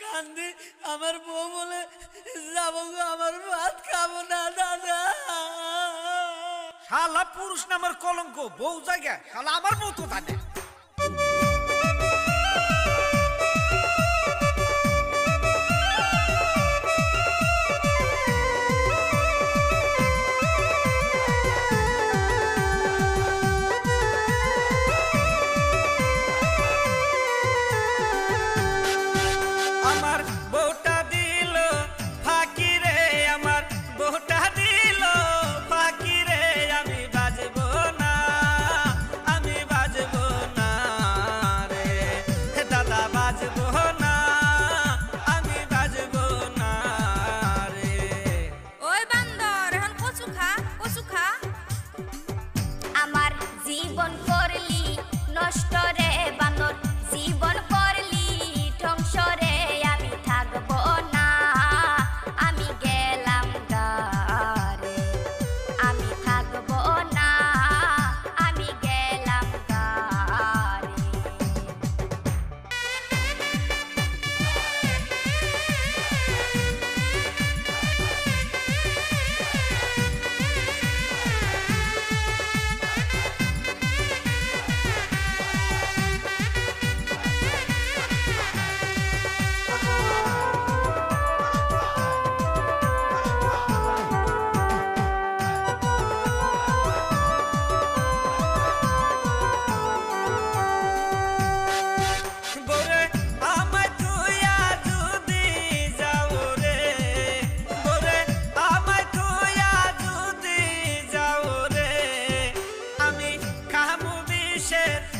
কান্দি। আমার বউ বলে যাব আমার ভাত খাব না দাদা। শালা পুরুষ নামের কলঙ্ক বউ জায়গা শালা আমার মতো দাদা কষ্ট রে share